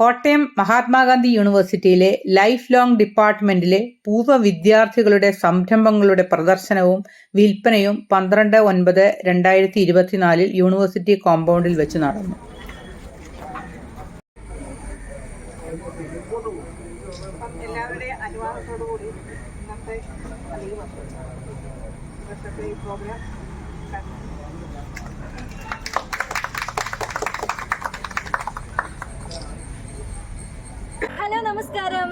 കോട്ടയം മഹാത്മാഗാന്ധി യൂണിവേഴ്സിറ്റിയിലെ life long ഡിപ്പാർട്ട്മെന്റിലെ പൂർവ വിദ്യാർത്ഥികളുടെ സംരംഭങ്ങളുടെ പ്രദർശനവും വിൽപ്പനയും പന്ത്രണ്ട് ഒൻപത് രണ്ടായിരത്തി ഇരുപത്തിനാലിൽ യൂണിവേഴ്സിറ്റി കോമ്പൗണ്ടിൽ വെച്ച് നടന്നു. വർഷത്തെ ഈ പ്രോഗ്രാം ഹലോ നമസ്കാരം.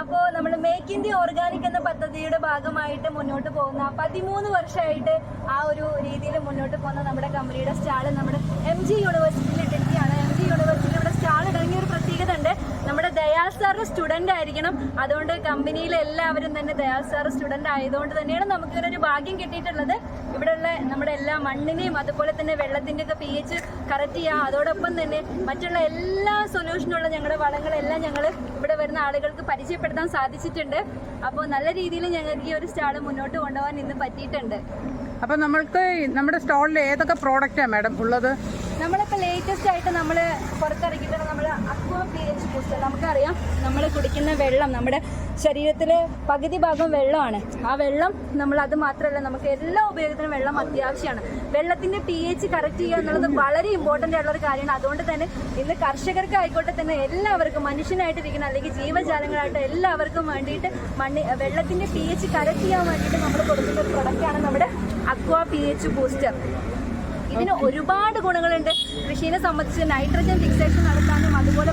അപ്പോൾ നമ്മൾ മേക്ക് ഇന്ത്യ ഓർഗാനിക് എന്ന പദ്ധതിയുടെ ഭാഗമായിട്ട് മുന്നോട്ട് പോകുന്ന പതിമൂന്ന് വർഷമായിട്ട് ആ ഒരു രീതിയിൽ മുന്നോട്ട് പോകുന്ന നമ്മുടെ കമ്പനിയുടെ സ്റ്റാൾ നമ്മുടെ എം ജി യൂണിവേഴ്സിറ്റിയിൽ ഇട്ടിരിക്കുകയാണ് എം ജി യൂണിവേഴ്സിറ്റിയിൽ ഇവിടെ സ്റ്റാൾ ഇടങ്ങിയ ഒരു പ്രത്യേകത ഉണ്ട്. നമ്മുടെ ദയാൽ സാറിന്റെ സ്റ്റുഡന്റ് ആയിരിക്കണം. അതുകൊണ്ട് കമ്പനിയിലെ എല്ലാവരും തന്നെ ദയാൽ സാർ സ്റ്റുഡന്റ് ആയതുകൊണ്ട് തന്നെയാണ് നമുക്ക് ഇങ്ങനെ ഒരു ഭാഗ്യം കിട്ടിയിട്ടുള്ളത്. ഇവിടെയുള്ള നമ്മുടെ എല്ലാ മണ്ണിനെയും അതുപോലെ തന്നെ വെള്ളത്തിന്റെ ഒക്കെ പി എച്ച് കറക്റ്റ് ചെയ്യുക അതോടൊപ്പം തന്നെ മറ്റുള്ള എല്ലാ സൊല്യൂഷനുള്ള ഞങ്ങളുടെ വളങ്ങളെല്ലാം ഞങ്ങൾ ഇവിടെ വരുന്ന ആളുകൾക്ക് പരിചയപ്പെടുത്താൻ സാധിച്ചിട്ടുണ്ട്. അപ്പോൾ നല്ല രീതിയിൽ ഞങ്ങൾക്ക് ഈ ഒരു സ്റ്റാൾ മുന്നോട്ട് കൊണ്ടുപോകാൻ ഇന്ന് പറ്റിയിട്ടുണ്ട്. അപ്പൊ നമ്മൾക്ക് നമ്മുടെ സ്റ്റാളിൽ ഏതൊക്കെ പ്രോഡക്റ്റാണ് മാഡം ഉള്ളത്? നമ്മളിപ്പോൾ ലേറ്റസ്റ്റ് ആയിട്ട് നമ്മൾ പുറത്തിറക്കിയിട്ടുള്ള നമ്മൾ അക്വ എച്ച് ബൂസ്റ്റർ നമുക്കറിയാം നമ്മൾ കുടിക്കുന്ന വെള്ളം നമ്മുടെ ശരീരത്തിലെ പകുതി ഭാഗം വെള്ളമാണ്. ആ വെള്ളം നമ്മൾ അത് മാത്രമല്ല നമുക്ക് എല്ലാ ഉപയോഗത്തിനും വെള്ളം അത്യാവശ്യമാണ്. വെള്ളത്തിന്റെ പി എച്ച് കറക്റ്റ് ചെയ്യുക എന്നുള്ളത് വളരെ ഇമ്പോർട്ടന്റ് ആയിട്ടുള്ള ഒരു കാര്യമാണ്. അതുകൊണ്ട് തന്നെ ഇന്ന് കർഷകർക്ക് ആയിക്കോട്ടെ തന്നെ എല്ലാവർക്കും മനുഷ്യനായിട്ടിരിക്കുന്ന അല്ലെങ്കിൽ ജീവജാലങ്ങളായിട്ട് എല്ലാവർക്കും വേണ്ടിയിട്ട് മണ്ണി വെള്ളത്തിന്റെ പി എച്ച് കറക്റ്റ് ചെയ്യാൻ വേണ്ടിയിട്ട് നമ്മൾ കൊടുക്കുന്ന ഒരു പ്രൊഡക്റ്റാണ് നമ്മുടെ അക്വാ പി എച്ച് ബൂസ്റ്റർ ഇതിന് ഒരുപാട് ഗുണങ്ങളുണ്ട്. കൃഷിയെ സംബന്ധിച്ച് നൈട്രജൻ ഫിക്സേഷൻ നടത്താനും അതുപോലെ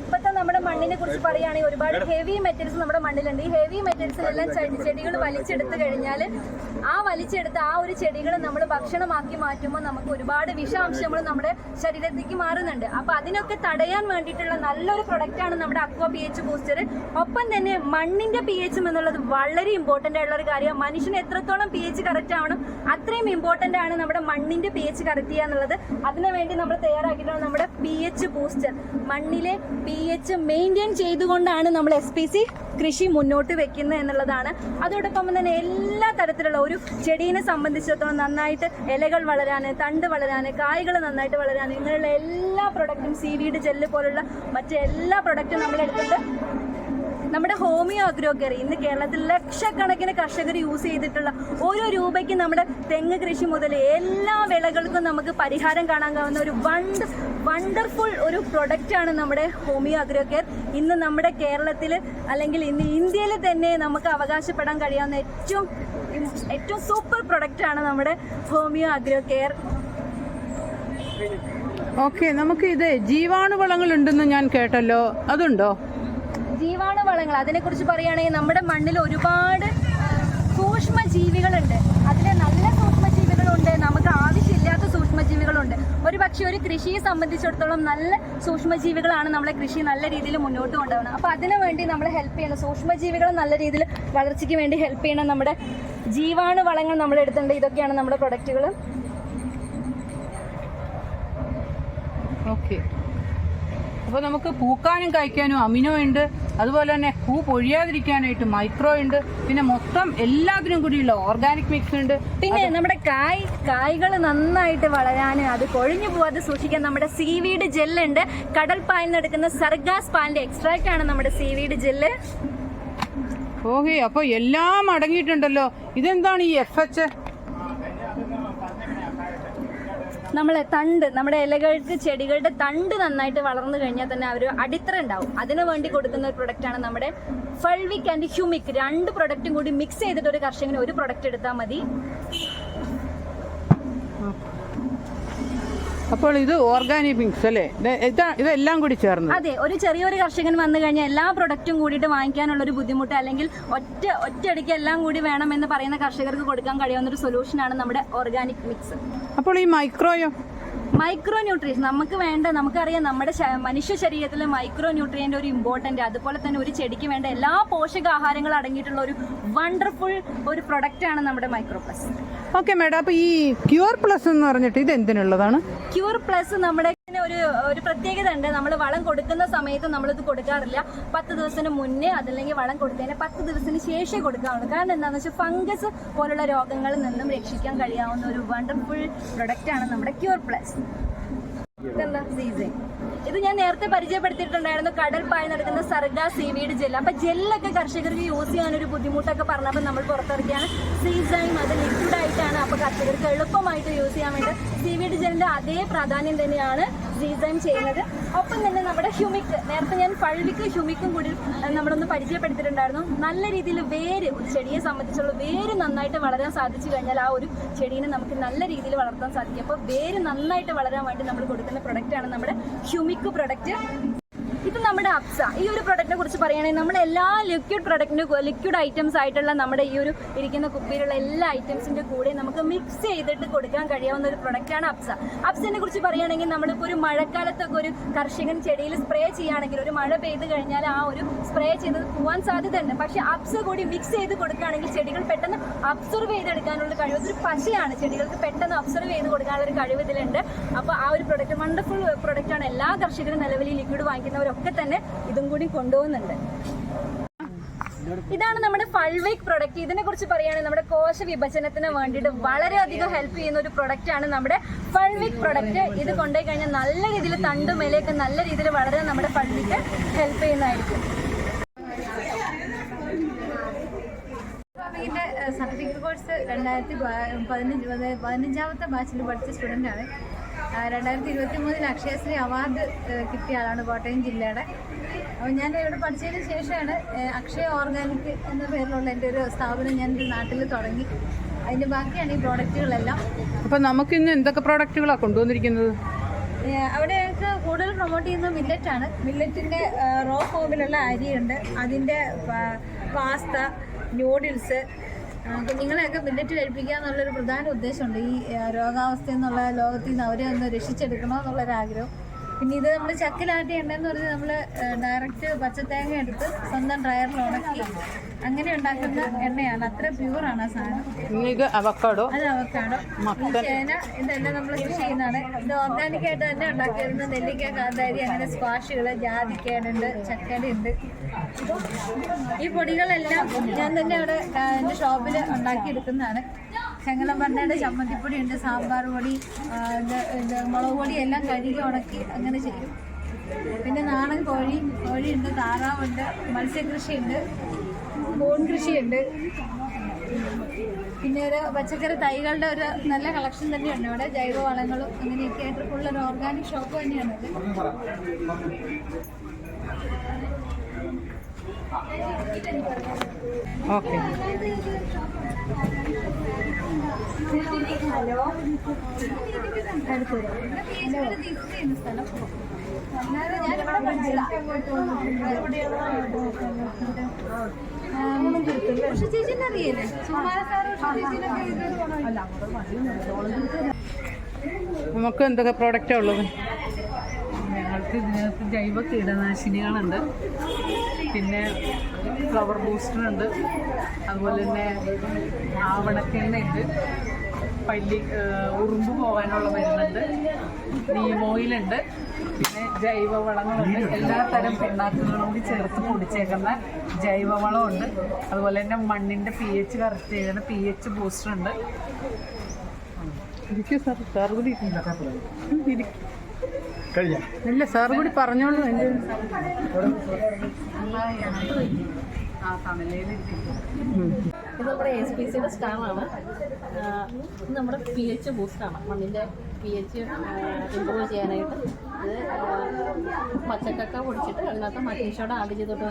ഇപ്പോഴത്തെ നമ്മുടെ മണ്ണിനെ കുറിച്ച് പറയുകയാണെങ്കിൽ ഒരുപാട് ഹെവി മെറ്റൽസ് നമ്മുടെ മണ്ണിലുണ്ട്. ഈ ഹെവി മെറ്റൽസിലെല്ലാം ചെടികൾ വലിച്ചെടുത്ത് കഴിഞ്ഞാൽ ആ വലിച്ചെടുത്ത് ആ ഒരു ചെടികൾ നമ്മൾ ഭക്ഷണമാക്കി മാറ്റുമ്പോൾ നമുക്ക് ഒരുപാട് വിഷാംശങ്ങൾ നമ്മുടെ ശരീരത്തേക്ക് മാറുന്നുണ്ട്. അപ്പൊ അതിനൊക്കെ തടയാൻ വേണ്ടിയിട്ടുള്ള നല്ലൊരു പ്രൊഡക്റ്റാണ് നമ്മുടെ അക്വ പി എച്ച് ബൂസ്റ്റർ ഒപ്പം തന്നെ മണ്ണിന്റെ പി എച്ച് എന്നുള്ളത് വളരെ ഇമ്പോർട്ടന്റ് ആയിട്ടുള്ള ഒരു കാര്യമാണ്. മനുഷ്യന് എത്രത്തോളം പി എച്ച് കറക്റ്റ് ആവണം അത്രയും ഇമ്പോർട്ടന്റ് ആണ് നമ്മുടെ മണ്ണിന്റെ പി എച്ച് കറക്റ്റ് ചെയ്യുക എന്നുള്ളത്. അതിനുവേണ്ടി നമ്മൾ തയ്യാറാക്കിയിട്ടുള്ള നമ്മുടെ പി എച്ച് ബൂസ്റ്റർ മണ്ണിലെ പി എച്ച് മെയിന്റെയിൻ ചെയ്തുകൊണ്ടാണ് നമ്മൾ എസ് പി സി കൃഷി മുന്നോട്ട് വെക്കുന്നത് എന്നുള്ളതാണ്. അതോടൊപ്പം തന്നെ എല്ലാ തരത്തിലുള്ള ഒരു ചെടീനെ സംബന്ധിച്ചിടത്തോളം നന്നായിട്ട് ഇലകൾ വളരാൻ തണ്ട് വളരാൻ കായ്കൾ നന്നായിട്ട് വളരാൻ ഇങ്ങനെയുള്ള എല്ലാ പ്രൊഡക്റ്റും സീവീഡ് ജെല്ല് പോലുള്ള മറ്റെല്ലാ പ്രൊഡക്റ്റും നമ്മൾ എടുത്തിട്ട് നമ്മുടെ ഹോമിയോ അഗ്രോ കറി ഇന്ന് കേരളത്തിൽ ലക്ഷക്കണക്കിന് കർഷകർ യൂസ് ചെയ്തിട്ടുള്ള ഓരോ രൂപയ്ക്കും നമ്മുടെ തെങ്ങ് കൃഷി മുതൽ എല്ലാ വിളകൾക്കും നമുക്ക് പരിഹാരം കാണാൻ കഴിയുന്ന ഒരു വണ്ട് വണ്ടർഫുൾ ഒരു പ്രൊഡക്റ്റ് ആണ് നമ്മുടെ ഹോമിയോ അഗ്രോ കെയർ ഇന്ന് നമ്മുടെ കേരളത്തിൽ അല്ലെങ്കിൽ ഇന്ന് ഇന്ത്യയിൽ തന്നെ നമുക്ക് അവകാശപ്പെടാൻ കഴിയാവുന്ന ഏറ്റവും ഏറ്റവും സൂപ്പർ പ്രൊഡക്റ്റ് ആണ് നമ്മുടെ ഹോമിയോ അഗ്രോ കെയർ ഓക്കെ നമുക്ക് ഇത് ജീവാണുവളങ്ങൾ ഉണ്ടെന്ന് ഞാൻ കേട്ടല്ലോ. അതുണ്ടോ? ജീവാണു വളങ്ങൾ അതിനെക്കുറിച്ച് പറയുകയാണെങ്കിൽ നമ്മുടെ മണ്ണിൽ ഒരുപാട് സൂക്ഷ്മ ജീവികളുണ്ട് അതിൽ നല്ല സൂക്ഷ്മ ജീവികളുണ്ട് നമുക്ക് ആവശ്യമില്ലാത്ത സൂക്ഷ്മ ജീവികളുണ്ട് ഒരു പക്ഷേ ഒരു കൃഷിയെ സംബന്ധിച്ചിടത്തോളം നല്ല സൂക്ഷ്മ ജീവികളാണ് നമ്മളെ കൃഷി നല്ല രീതിയിൽ മുന്നോട്ട് കൊണ്ടുപോകുന്നത്. അപ്പോൾ അതിനു വേണ്ടി നമ്മൾ ഹെൽപ്പ് ചെയ്യണം. സൂക്ഷ്മ ജീവികൾ നല്ല രീതിയിൽ വളർച്ചയ്ക്ക് വേണ്ടി ഹെൽപ്പ് ചെയ്യണം. നമ്മുടെ ജീവാണു വളങ്ങൾ നമ്മൾ എടുത്തിട്ടുണ്ട്. ഇതൊക്കെയാണ് നമ്മുടെ പ്രൊഡക്റ്റുകൾ ഓക്കെ അപ്പോൾ നമുക്ക് പൂക്കാനും കഴിക്കാനും അമിനോ ഉണ്ട്. അതുപോലെ തന്നെ പൂ പൊഴിയാതിരിക്കാനായിട്ട് മൈക്രോ ഉണ്ട് പിന്നെ മൊത്തം എല്ലാത്തിനും കൂടിയുള്ള ഓർഗാനിക് മിക്സ് ഉണ്ട്. പിന്നെ നമ്മുടെ കായ് കായ്കൾ നന്നായിട്ട് വളരാൻ അത് കൊഴിഞ്ഞു പോവാതെ സൂക്ഷിക്കാൻ നമ്മുടെ സീവീഡ് ജെല്ലുണ്ട് കടൽ പാലിൽ നിന്ന് എടുക്കുന്ന സർഗാസ് പാലിന്റെ എക്സ്ട്രാക്ട് ആണ് നമ്മുടെ സീവീഡ് ജെല്ല് ഓക്കെ അപ്പോൾ എല്ലാം അടങ്ങിയിട്ടുണ്ടല്ലോ. ഇതെന്താണ് ഈ എഫ് എച്ച് നമ്മളെ തണ്ട് നമ്മുടെ ഇലകൾക്ക് ചെടികളുടെ തണ്ട് നന്നായിട്ട് വളർന്നു കഴിഞ്ഞാൽ തന്നെ അവർ അടിത്തറ ഉണ്ടാവും. അതിനു വേണ്ടി കൊടുക്കുന്ന ഒരു പ്രൊഡക്റ്റാണ് നമ്മുടെ ഫൾവിക് ആൻഡ് ഹ്യൂമിക് രണ്ട് പ്രൊഡക്റ്റും കൂടി മിക്സ് ചെയ്തിട്ട് ഒരു കർഷകന് ഒരു പ്രൊഡക്റ്റ് എടുത്താൽ മതി. അപ്പോൾ ഇത് ഓർഗാനിക് മിക്സ് അല്ലേ? ഇത് ഇതെല്ലാം കൂടി ചേർന്ന് അതെ ഒരു ചെറിയൊരു കർഷകൻ വന്നു കഴിഞ്ഞാൽ എല്ലാ പ്രൊഡക്റ്റും കൂടിയിട്ട് വാങ്ങിക്കാനുള്ള ഒരു ബുദ്ധിമുട്ട് അല്ലെങ്കിൽ ഒറ്റ ഒറ്റയടിക്ക് എല്ലാം കൂടി വേണം എന്ന് പറയുന്ന കർഷകർക്ക് കൊടുക്കാൻ കഴിയുന്ന ഒരു സൊല്യൂഷനാണ് നമ്മുടെ ഓർഗാനിക് മിക്സ് അപ്പോൾ ഈ മൈക്രോയോ മൈക്രോ ന്യൂട്രീഷൻ നമുക്ക് വേണ്ട നമുക്കറിയാം നമ്മുടെ മനുഷ്യ ശരീരത്തിൽ മൈക്രോ ന്യൂട്രിയന്റ് ഒരു ഇമ്പോർട്ടന്റ് അതുപോലെ തന്നെ ഒരു ചെടിക്ക് വേണ്ട എല്ലാ പോഷകാഹാരങ്ങളും അടങ്ങിയിട്ടുള്ള ഒരു വണ്ടർഫുൾ ഒരു പ്രൊഡക്റ്റാണ് ആണ് നമ്മുടെ മൈക്രോ പ്ലസ് ഓക്കെ മാഡം. അപ്പോൾ ഈ ക്യൂർ പ്ലസ് എന്ന് പറഞ്ഞിട്ട് ഇത് എന്തിനുള്ളതാണ്? ക്യൂർ പ്ലസ് നമ്മുടെ ഒരു ഒരു പ്രത്യേകത ഉണ്ട്. നമ്മൾ വളം കൊടുക്കുന്ന സമയത്ത് നമ്മളിത് കൊടുക്കാറില്ല. പത്ത് ദിവസത്തിന് മുന്നേ അതല്ലെങ്കിൽ വളം കൊടുത്തതിന് പത്ത് ദിവസത്തിന് ശേഷം കൊടുക്കാവുള്ളൂ. കാരണം എന്താണെന്ന് വെച്ചാൽ ഫംഗസ് പോലുള്ള രോഗങ്ങളിൽ നിന്നും രക്ഷിക്കാൻ കഴിയാവുന്ന ഒരു വണ്ടർഫുൾ പ്രൊഡക്റ്റ് ആണ് നമ്മുടെ ക്യൂർ പ്ലസ്. ഇതെന്താ? സീസൺ ഇത് ഞാൻ നേരത്തെ പരിചയപ്പെടുത്തിയിട്ടുണ്ടായിരുന്നു. കടൽ പായ നടക്കുന്ന സർഗ സീവീഡ് ജെല്ല്. അപ്പൊ ജെല്ലൊക്കെ കർഷകർക്ക് യൂസ് ചെയ്യാൻ ഒരു ബുദ്ധിമുട്ടൊക്കെ പറഞ്ഞപ്പോൾ നമ്മൾ പുറത്തിറക്കിയാണ്. സീസൈം അത് ലിക്വിഡ് ആയിട്ടാണ് അപ്പൊ കർഷകർക്ക് എളുപ്പമായിട്ട് യൂസ് ചെയ്യാൻ വേണ്ടി സീവീഡ് ജെല്ലിന്റെ അതേ പ്രാധാന്യം തന്നെയാണ് സീസൈം ചെയ്യുന്നത്. ഒപ്പം തന്നെ നമ്മുടെ ഹ്യൂമിക് നേരത്തെ ഞാൻ പഴുവിക്ക് ഹ്യൂമിക്കും കൂടി നമ്മളൊന്ന് പരിചയപ്പെടുത്തിയിട്ടുണ്ടായിരുന്നു. നല്ല രീതിയിൽ വേര് ഒരു ചെടിയെ സംബന്ധിച്ചുള്ള വേര് നന്നായിട്ട് വളരാൻ സാധിച്ചു കഴിഞ്ഞാൽ ആ ഒരു ചെടീനെ നമുക്ക് നല്ല രീതിയിൽ വളർത്താൻ സാധിക്കും. അപ്പോൾ വേര് നന്നായിട്ട് വളരാൻ വേണ്ടി നമ്മൾ കൊടുക്കുന്ന പ്രൊഡക്റ്റാണ് നമ്മുടെ ഹ്യൂമിക് പ്രൊഡക്റ്റ് നമ്മുടെ അപ്സ ഈ ഒരു പ്രൊഡക്റ്റിനെ കുറിച്ച് പറയുകയാണെങ്കിൽ നമ്മുടെ എല്ലാ ലിക്വിഡ് പ്രൊഡക്റ്റിന് ലിക്വിഡ് ഐറ്റംസ് ആയിട്ടുള്ള നമ്മുടെ ഈ ഒരു ഇരിക്കുന്ന കുപ്പിയിലുള്ള എല്ലാ ഐറ്റംസിന്റെ കൂടെ നമുക്ക് മിക്സ് ചെയ്തിട്ട് കൊടുക്കാൻ കഴിയാവുന്ന ഒരു പ്രൊഡക്റ്റാണ് അപ്സ. അപ്സിനെ കുറിച്ച് പറയുകയാണെങ്കിൽ നമ്മളിപ്പോൾ ഒരു മഴക്കാലത്തൊക്കെ ഒരു കർഷകൻ ചെടിയിൽ സ്പ്രേ ചെയ്യുകയാണെങ്കിൽ ഒരു മഴ പെയ്ത് കഴിഞ്ഞാൽ ആ ഒരു സ്പ്രേ ചെയ്തത് പോകാൻ സാധ്യതയുണ്ട്. പക്ഷെ അപ്സ കൂടി മിക്സ് ചെയ്ത് കൊടുക്കുകയാണെങ്കിൽ ചെടികൾ പെട്ടെന്ന് അബ്സർവ് ചെയ്തെടുക്കാനുള്ള കഴിവ് ഒരു പശയാണ്. ചെടികൾക്ക് പെട്ടെന്ന് അബ്സർവ് ചെയ്ത് കൊടുക്കാനുള്ള ഒരു കഴിവ് ഇതിലുണ്ട്. അപ്പോൾ ആ ഒരു പ്രൊഡക്റ്റ് വണ്ടർഫുൾ പ്രൊഡക്റ്റാണ് എല്ലാ കർഷകരും നിലവിൽ ലിക്വിഡ് വാങ്ങിക്കുന്നവരൊക്കെ തന്നെ ഇതും കൂടി കൊണ്ടുപോകുന്നുണ്ട്. ഇതാണ് നമ്മുടെ ഫൾവേക്ക് പ്രൊഡക്റ്റ് ഇതിനെ കുറിച്ച് പറയുകയാണെങ്കിൽ നമ്മുടെ കോശ വിഭജനത്തിന് വേണ്ടിയിട്ട് വളരെയധികം ഹെൽപ്പ് ചെയ്യുന്ന ഒരു പ്രൊഡക്റ്റ് ആണ് നമ്മുടെ ഫൾവേക്ക് പ്രൊഡക്റ്റ് ഇത് കൊണ്ടുപോയി കഴിഞ്ഞാൽ നല്ല രീതിയിൽ തണ്ടും ഇലയൊക്കെ നല്ല രീതിയിൽ വളരെ നമ്മുടെ ഫൾവിക്ക് ഹെൽപ്പ് ചെയ്യുന്നതായിരിക്കും. സർട്ടിഫിക്കറ്റ് കോഴ്സ് രണ്ടായിരത്തി പതിനഞ്ച് പതി- പതിനഞ്ചാമത്തെ ബാച്ചിൽ പഠിച്ച സ്റ്റുഡന്റാണ് രണ്ടായിരത്തി ഇരുപത്തി മൂന്നിൽ അക്ഷയശ്രീ അവാർഡ് കിട്ടിയ ആളാണ് കോട്ടയം ജില്ലയുടെ. അപ്പോൾ ഞാൻ ഇവിടെ പഠിച്ചതിന് ശേഷമാണ് അക്ഷയ ഓർഗാനിക് എന്ന പേരിലുള്ള എന്റെ ഒരു സ്ഥാപനം ഞാൻ എന്റെ നാട്ടിൽ തുടങ്ങി. അതിന്റെ ബാക്കിയാണ് ഈ പ്രോഡക്റ്റുകളെല്ലാം. അപ്പോൾ നമുക്ക് ഇന്ന് എന്തൊക്കെ പ്രോഡക്റ്റുകളാണ് കൊണ്ടുവന്നിരിക്കുന്നത്? അവിടെ ഞങ്ങൾക്ക് കൂടുതൽ പ്രൊമോട്ട് ചെയ്യുന്നത് മില്ലറ്റാണ്. മില്ലറ്റിന്റെ റോ ഫോമിലുള്ള അരിയുണ്ട്. അതിന്റെ പാസ്ത ന്യൂഡിൽസ് കുഞ്ഞുങ്ങളെയൊക്കെ ബില്ലറ്റ് കഴിപ്പിക്കുക എന്നുള്ളൊരു പ്രധാന ഉദ്ദേശമുണ്ട്. ഈ രോഗാവസ്ഥ എന്നുള്ള ലോകത്തിൽ നിന്ന് അവരെ ഒന്ന് രക്ഷിച്ചെടുക്കണം എന്നുള്ളൊരാഗ്രഹം. പിന്നെ ഇത് നമ്മൾ ചക്കിലാട്ടി എണ്ണയെന്ന് പറഞ്ഞ് നമ്മൾ ഡയറക്റ്റ് പച്ചത്തേങ്ങ എടുത്ത് സ്വന്തം ഡ്രയറിൽ ഉണക്കി അങ്ങനെ ഉണ്ടാക്കുന്ന എണ്ണയാണ്. അത്ര പ്യൂറാണ് ആ സാധനം. ഇത് അവക്കാടോ? അത് അവക്കാടോ. ചേന ഇതെല്ലാം നമ്മൾ കൃഷി ചെയ്യുന്നതാണ്. ഇത് ഓർഗാനിക് ആയിട്ട് തന്നെ ഉണ്ടാക്കിയിരുന്ന നെല്ലിക്ക കാന്താരി അങ്ങനെ സ്ക്വാഷുകൾ ജാതിക്കേടുണ്ട് ചക്കടയുണ്ട് ഈ പൊടികളെല്ലാം ഞാൻ തന്നെ അവിടെ എന്റെ ഷോപ്പിൽ ഉണ്ടാക്കിയെടുക്കുന്നതാണ്. പറഞ്ഞയുടെ ചമ്മന്തിപ്പൊടി ഉണ്ട് സാമ്പാർ പൊടി മുളക് പൊടി എല്ലാം കഴുകി ഉണക്കി അങ്ങനെ ചെയ്യും. പിന്നെ നാടൻ കോഴി കോഴിയുണ്ട് താറാവുണ്ട് മത്സ്യകൃഷിയുണ്ട് കൂൺ കൃഷിയുണ്ട് പിന്നെ ഒരു പച്ചക്കറി തൈകളുടെ ഒരു നല്ല കളക്ഷൻ തന്നെയുണ്ട്. ഇവിടെ ജൈവ വളങ്ങളും അങ്ങനെയൊക്കെ ആയിട്ട് ഫുള്ള് ഒരു ഓർഗാനിക് ഷോപ്പ് തന്നെയാണ് ഓക്കെ. അല്ലാതെ ഞാനിവിടെ പഠിച്ചതാ. ചേച്ചിനെ അറിയില്ലേ? നമുക്ക് എന്തൊക്കെ പ്രോഡക്റ്റാണ് ഉള്ളത്? ഞങ്ങൾക്ക് ഇതിനകത്ത് ജൈവ കീടനാശിനികളുണ്ട്. പിന്നെ ഫ്ലവർ ബൂസ്റ്റർ ഉണ്ട്. അതുപോലെ തന്നെ ആവണക്കെണ്ണയുണ്ട് പല്ലി ഉറുമ്പ് പോകാനുള്ള മരുന്നുണ്ട്. നീമോയിലുണ്ട്. പിന്നെ ജൈവവളങ്ങളുണ്ട്. എല്ലാ തരം പിണ്ണാക്കുകളും കൂടി ചേർത്ത് പൊടിച്ചേക്കുന്ന ജൈവവളമുണ്ട്. അതുപോലെ തന്നെ മണ്ണിന്റെ പി എച്ച് കറക്റ്റ് ചെയ്യുന്ന പി എച്ച് ബൂസ്റ്റർ ഉണ്ട് ഇല്ല സാർ കൂടി പറഞ്ഞോളൂ. എന്റെ ആ തണലേലിരിക്കും ഇത് നമ്മുടെ എസ് പി സിയുടെ സ്റ്റാമാണ് ഇത് നമ്മുടെ പി എച്ച് ബൂസ്റ്റാണ് മണ്ണിന്റെ പി എച്ച് ഇമ്പ്രൂവ് ചെയ്യാനായിട്ട്. ഇത് പച്ചക്കക്ക പൊടിച്ചിട്ട് അതിനകത്ത് മഗ്നീഷ്യോടെ ആഡ് ചെയ്തിട്ട്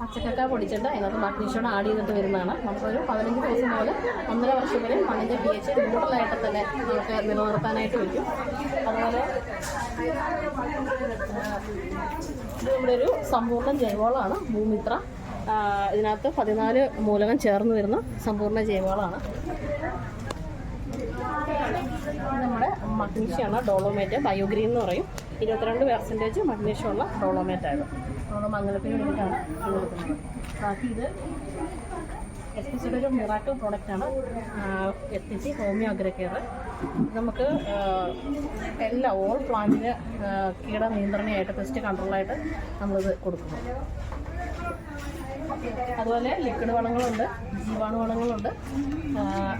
പച്ചക്കക്ക പൊടിച്ചിട്ട് അതിനകത്ത് മഗ്നീഷ്യോടെ ആഡ് ചെയ്തിട്ട് വരുന്നതാണ്. നമുക്കൊരു പതിനഞ്ച് ദിവസം മുതൽ ഒന്നര വർഷം വരെ മണ്ണിന്റെ പി എച്ച് കൂടുതലായിട്ട് തന്നെ നമുക്ക് നിലനിർത്താനായിട്ട് വയ്ക്കും അതുപോലെ ഇത് നമ്മുടെ ഒരു സമ്പൂർണ ജൈവവളമാണ് ഭൂമിത്ര. ഇതിനകത്ത് പതിനാല് മൂലകം ചേർന്ന് വരുന്ന സമ്പൂർണ ജൈവകളാണ് നമ്മുടെ മഗ്നീഷ്യമാണ് ഡോളോമേറ്റ് ബയോഗ്രീൻ എന്ന് പറയും. ഇരുപത്തിരണ്ട് പെർസെന്റേജ് മഗ്നീഷ്യം ഉള്ള ഡോളോമേറ്റ് ആയത്. നമ്മൾ മംഗലത്തിന് വേണ്ടിയിട്ടാണ് കൊടുക്കുന്നത് ബാക്കി ഇത് എത്തിച്ചിട്ട് ഒരു മിറാക്കിൾ പ്രോഡക്റ്റാണ് എത്തിച്ച് ഹോമിയോ അഗ്രകെയർ നമുക്ക് എല്ലാ ഓൾ പ്ലാന്റിന് കീട നിയന്ത്രണയായിട്ട് പെസ്റ്റ് കൺട്രോളായിട്ട് നമ്മളിത് കൊടുക്കുന്നു. അതുപോലെ ലിക്വിഡ് വളങ്ങളുണ്ട് ജീവാണു വളങ്ങളുണ്ട്.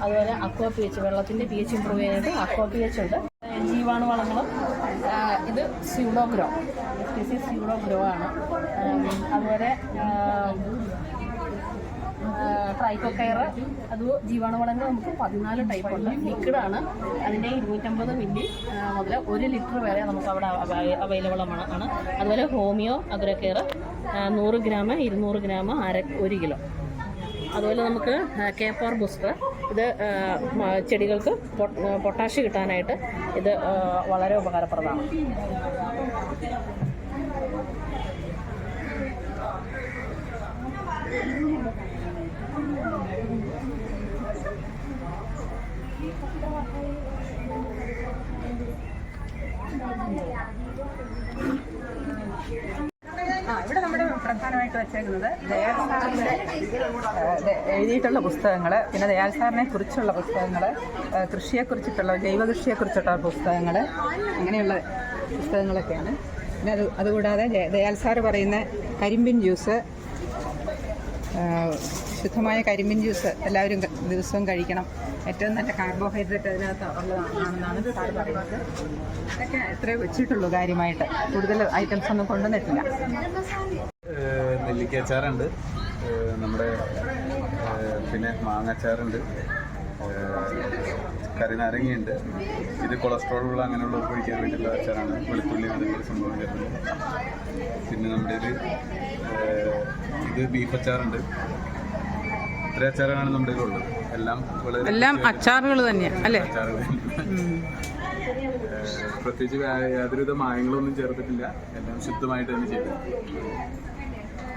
അതുപോലെ അക്വ പി എച്ച് വെള്ളത്തിന്റെ പി എച്ച് ഇമ്പ്രൂവ് ചെയ്യാനായിട്ട് അക്വ പി എച്ച് ഉണ്ട്. ജീവാണു വളങ്ങളും ഇത് Pseudogro S P C Pseudogro ആണ്. അതുപോലെ ട്രൈക്കോക്കയർ അത് ജീവാണുവളങ്ങൾ നമുക്ക് പതിനാല് ടൈപ്പ് ഉണ്ട്. ലിക്വിഡാണ് അതിന്റെ ഇരുന്നൂറ്റമ്പത് മില്ലി മുതൽ ഒരു ലിറ്റർ വരെ നമുക്ക് അവിടെ അവൈലബിൾ ആണ്. അതുപോലെ ഹോമിയോ അഗ്രകെയർ നൂറ് ഗ്രാം ഇരുന്നൂറ് ഗ്രാം അര ഒരു കിലോ. അതുപോലെ നമുക്ക് കെ കേപ്പാർ ബൂസ്റ്റർ ഇത് ചെടികൾക്ക് പൊട്ടാഷ്യം പൊട്ടാഷ് കിട്ടാനായിട്ട് ഇത് വളരെ ഉപകാരപ്രദമാണ്. ആ ഇവിടെ നമ്മുടെ വെച്ചേക്കുന്നത് ദയാൽ എഴുതിയിട്ടുള്ള പുസ്തകങ്ങൾ പിന്നെ ദയാൽ സാറിനെ കുറിച്ചുള്ള പുസ്തകങ്ങൾ കൃഷിയെക്കുറിച്ചിട്ടുള്ള ജൈവ കൃഷിയെക്കുറിച്ചിട്ടുള്ള പുസ്തകങ്ങൾ അങ്ങനെയുള്ള പുസ്തകങ്ങളൊക്കെയാണ്. പിന്നെ അത് അതുകൂടാതെ ദയാൽ സാർ പറയുന്ന കരിമ്പിൻ ജ്യൂസ് ശുദ്ധമായ കരിമ്പിൻ ജ്യൂസ് എല്ലാവരും ദിവസവും കഴിക്കണം. ഏറ്റവും നല്ല കാർബോഹൈഡ്രേറ്റ് അതിനകത്ത് ഉള്ളതാണെന്നാണ് സാർ പറയുന്നത്. ഇതൊക്കെ ഇത്രേ വെച്ചിട്ടുള്ളൂ കാര്യമായിട്ട്. കൂടുതൽ ഐറ്റംസ് ഒന്നും കൊണ്ടുവന്നിട്ടില്ല. നെല്ലിക്കച്ചാറുണ്ട് നമ്മുടെ പിന്നെ മാങ്ങാച്ചാറുണ്ട് ഏഹ് കറിനാരങ്ങയുണ്ട് ഇത് കൊളസ്ട്രോൾ ഉള്ള അങ്ങനെയുള്ള ഒഴിക്കാൻ വേണ്ടിയിട്ടുള്ള അച്ചാറാണ്. വെളുത്തുള്ളി അതിന്റെ സംഭവം ചേർന്നത് പിന്നെ നമ്മുടെ ഇത് ഏഹ് ഇത് ബീഫ് അച്ചാറുണ്ട്. ഇത്ര അച്ചാറാണ് നമ്മുടെ ഉള്ളത് എല്ലാം വളരെ എല്ലാം അച്ചാറുകൾ തന്നെയാണ്. അല്ലേ അച്ചാറുകൾ പ്രത്യേകിച്ച് യാതൊരുവിധ മായങ്ങളൊന്നും ചേർത്തിട്ടില്ല. എല്ലാം ശുദ്ധമായിട്ട് തന്നെ ചെയ്തത്